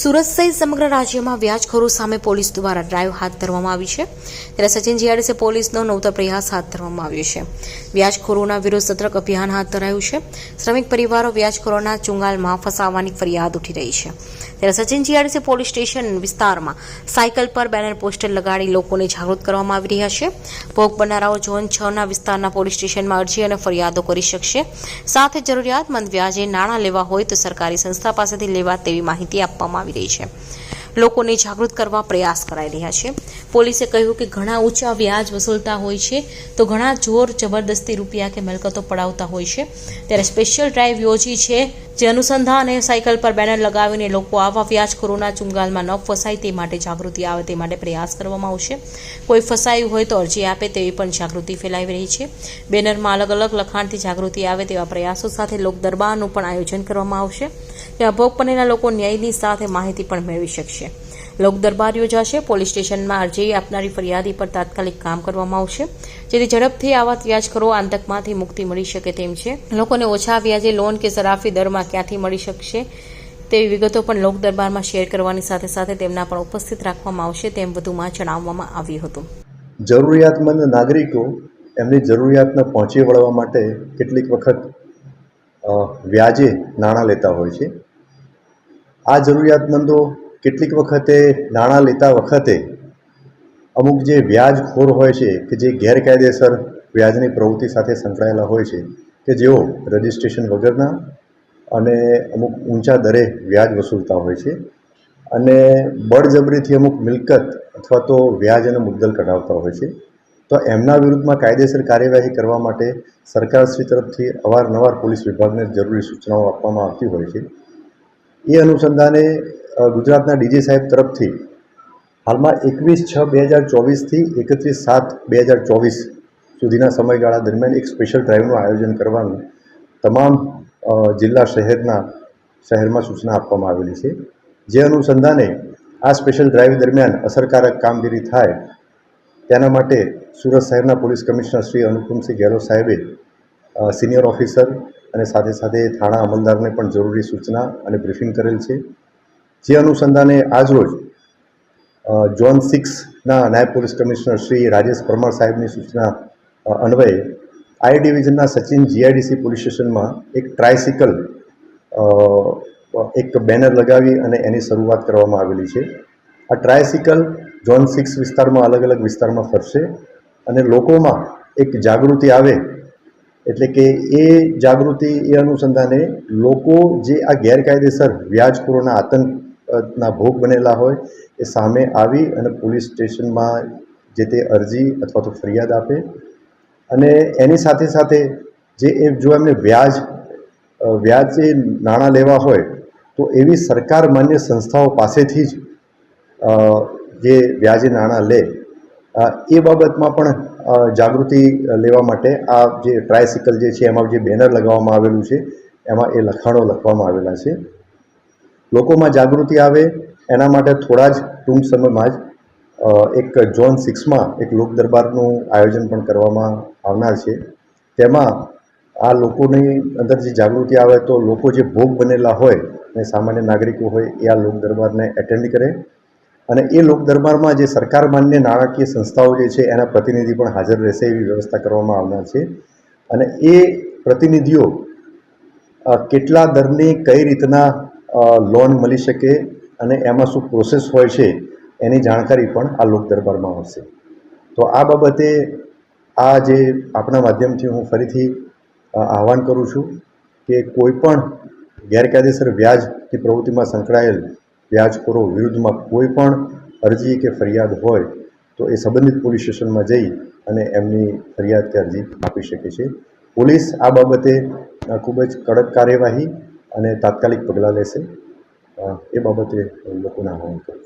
સુરત સહિત સમગ્ર રાજ્યમાં વ્યાજખોરો સામે પોલીસ દ્વારા ડ્રાઈવ હાથ ધરવામાં આવી છે. ત્યારે સચિન જીઆરડીસી પોલીસનો નવતર પ્રયાસ હાથ ધરવામાં આવ્યો છે. વ્યાજખોરોના વિરુદ્ધ સતર્ક અભિયાન હાથ ધરાયું છે. શ્રમિક પરિવારો વ્યાજખોરોના ચુંગાલમાં ફસાવાની ફરિયાદ ઉઠી રહી છે. ત્યારે સચિન જીઆરડીસી પોલીસ સ્ટેશન વિસ્તારમાં સાયકલ પર બેનર પોસ્ટર લગાડી લોકોને જાગૃત કરવામાં આવી રહ્યા છે. ભોગ બનનારાઓ ઝોન છ ના વિસ્તારના પોલીસ સ્ટેશનમાં અરજી અને ફરિયાદો કરી શકશે. સાથે જરૂરિયાતમંદ વ્યાજે નાણાં લેવા હોય તો સરકારી સંસ્થા પાસેથી લેવા તેવી માહિતી આપવામાં આવી રહી છે. લોકોને જાગૃત કરવા પ્રયાસ કરાઈ રહ્યા છે. પોલીસે કહ્યું કે ઘણા ઊંચા વ્યાજ વસૂલતા હોય છે તો ઘણા જોર જબરદસ્તી રૂપિયા કે મિલકતો પડાવતા હોય છે. ત્યારે સ્પેશિયલ ડ્રાઈવ યોજી છે જે અનુસંધાને સાયકલ પર બેનર લગાવીને લોકો આવા વ્યાજખોરોના ચુંગાલમાં ન ફસાય તે માટે જાગૃતિ આવે તે માટે પ્રયાસ કરવામાં આવશે. કોઈ ફસાયું હોય તો અરજી આપે તેવી પણ જાગૃતિ ફેલાવી રહી છે. બેનરમાં અલગ અલગ લખાણથી જાગૃતિ આવે તેવા પ્રયાસો સાથે લોક દરબારનું પણ આયોજન કરવામાં આવશે. ત્યાં ભોગ બનેલા લોકો ન્યાયની સાથે માહિતી પણ મેળવી શકશે. લોક દરબાર યોજાશે. પોલીસ સ્ટેશનમાં અરજી આપનારી ફરિયાદી પર તાત્કાલિક કામ કરવામાં આવશે. જેથી ઝડપથી આવા વ્યાજખોરો આતંકમાંથી મુક્તિ મળી શકે તેમ છે. લોકોને ઓછા વ્યાજે લોન કે સરાફી દરમાં ક્યાંથી મળી શકશે તેવી વિગતો પણ લોક દરબારમાં શેર કરવાની સાથે સાથે તેમના પણ ઉપસ્થિત રાખવામાં આવશે તેમ વધુમાં જણાવવામાં આવ્યું હતું. જરૂરિયાતમંદ નાગરિકો એમની જરૂરિયાતને પહોંચી વળવા માટે કેટલીક વખત વ્યાજે નાણાં લેતા હોય છે. આ જરૂરિયાતમંદો કેટલીક વખતે નાણાં લેતા વખતે અમુક જે વ્યાજખોર હોય છે કે જે ગેરકાયદેસર વ્યાજની પ્રવૃત્તિ સાથે સંકળાયેલા હોય છે કે જેઓ રજિસ્ટ્રેશન વગરના અને અમુક ઊંચા દરે વ્યાજ વસૂલતા હોય છે. અને બળજબરીથી અમુક મિલકત અથવા તો વ્યાજ અને મુદ્દલ કઢાવતા હોય છે. તો એમના વિરુદ્ધમાં કાયદેસર કાર્યવાહી કરવા માટે સરકારશ્રી તરફથી અવારનવાર પોલીસ વિભાગને જરૂરી સૂચનાઓ આપવામાં આવતી હોય છે. એ અનુસંધાને ગુજરાતના ડીજી સાહેબ તરફથી હાલમાં એકવીસ છ બે હજાર ચોવીસથી એકત્રીસ સાત બે હજાર ચોવીસ સુધીના સમયગાળા દરમિયાન એક સ્પેશિયલ ડ્રાઈવનું આયોજન કરવાનું તમામ જિલ્લા શહેરના શહેરમાં સૂચના આપવામાં આવેલી છે. જે અનુસંધાને આ સ્પેશિયલ ડ્રાઇવ દરમિયાન અસરકારક કામગીરી થાય તેના માટે સુરત શહેરના પોલીસ કમિશનર શ્રી અનુપમસિંહ ગેહલોત સાહેબે સિનિયર ઓફિસર અને સાથે સાથે થાણા અમલદારને પણ જરૂરી સૂચના અને બ્રિફિંગ કરેલ છે. જે અનુસંધાને આજરોજ ઝોન સિક્સના નાયબ પોલીસ કમિશનર શ્રી રાજેશ પરમાર સાહેબની સૂચના અન્વયે આઈ ડિવિઝનના સચિન જીઆઈડીસી પોલીસ સ્ટેશનમાં એક ટ્રાયસિકલ એક બેનર લગાવી અને એની શરૂઆત કરવામાં આવેલી છે. આ ટ્રાયસિકલ ઝોન સિક્સ વિસ્તારમાં અલગ અલગ વિસ્તારમાં ફરશે અને લોકોમાં એક જાગૃતિ આવે એટલે કે એ જાગૃતિ, એ અનુસંધાને લોકો જે આ ગેરકાયદેસર વ્યાજખોરોના આતંકના ભોગ બનેલા હોય એ સામે આવી અને પોલીસ સ્ટેશનમાં જે તે અરજી અથવા તો ફરિયાદ આપે અને એની સાથે સાથે જે એ જો એમને વ્યાજ વ્યાજ એ નાણાં લેવા હોય, તો એવી સરકાર માન્ય સંસ્થાઓ પાસેથી જ જે વ્યાજે નાણાં લે એ બાબતમાં પણ જાગૃતિ લેવા માટે આ જે ટ્રાયસિકલ જે છે, એમાં જે બેનર લગાવવામાં આવેલું છે, એમાં એ લખાણો લખવામાં આવેલા છે. લોકોમાં જાગૃતિ આવે, એના માટે થોડા જ ટૂંક સમયમાં જ એક ઝોન સિક્સમાં એક લોક દરબારનું આયોજન પણ કરવામાં આવનાર છે. તેમાં આ લોકોની અંદર જે જાગૃતિ આવે તો લોકો જે ભોગ બનેલા હોય અને સામાન્ય નાગરિકો હોય એ આ લોક દરબારને એટેન્ડ કરે. અને એ લોક દરબારમાં જે સરકાર માન્ય નાણાકીય સંસ્થાઓ જે છે એના પ્રતિનિધિ પણ હાજર રહેશે એવી વ્યવસ્થા કરવામાં આવનાર છે. અને એ પ્રતિનિધિઓ કેટલા દરની કઈ રીતના લોન મળી શકે અને એમાં શું પ્રોસેસ હોય છે એની જાણકારી પણ આ લોક દરબારમાં આવશે. તો આ બાબતે આ જે આપણા માધ્યમથી હું ફરીથી આહવાન કરું છું કે કોઈ પણ ગેરકાયદેસર વ્યાજની પ્રવૃત્તિમાં સંકળાયેલ વ્યાજખોરો વિરુદ્ધમાં કોઈ પણ અરજી કે ફરિયાદ હોય તો એ સંબંધિત પોલીસ સ્ટેશનમાં જઈ અને એમની ફરિયાદ કે અરજી આપી શકે છે. પોલીસ આ બાબતે ખૂબ જ કડક કાર્યવાહી અને તાત્કાલિક પગલાં લેશે. એ બાબતે લોકોને આહવાન કરું છું.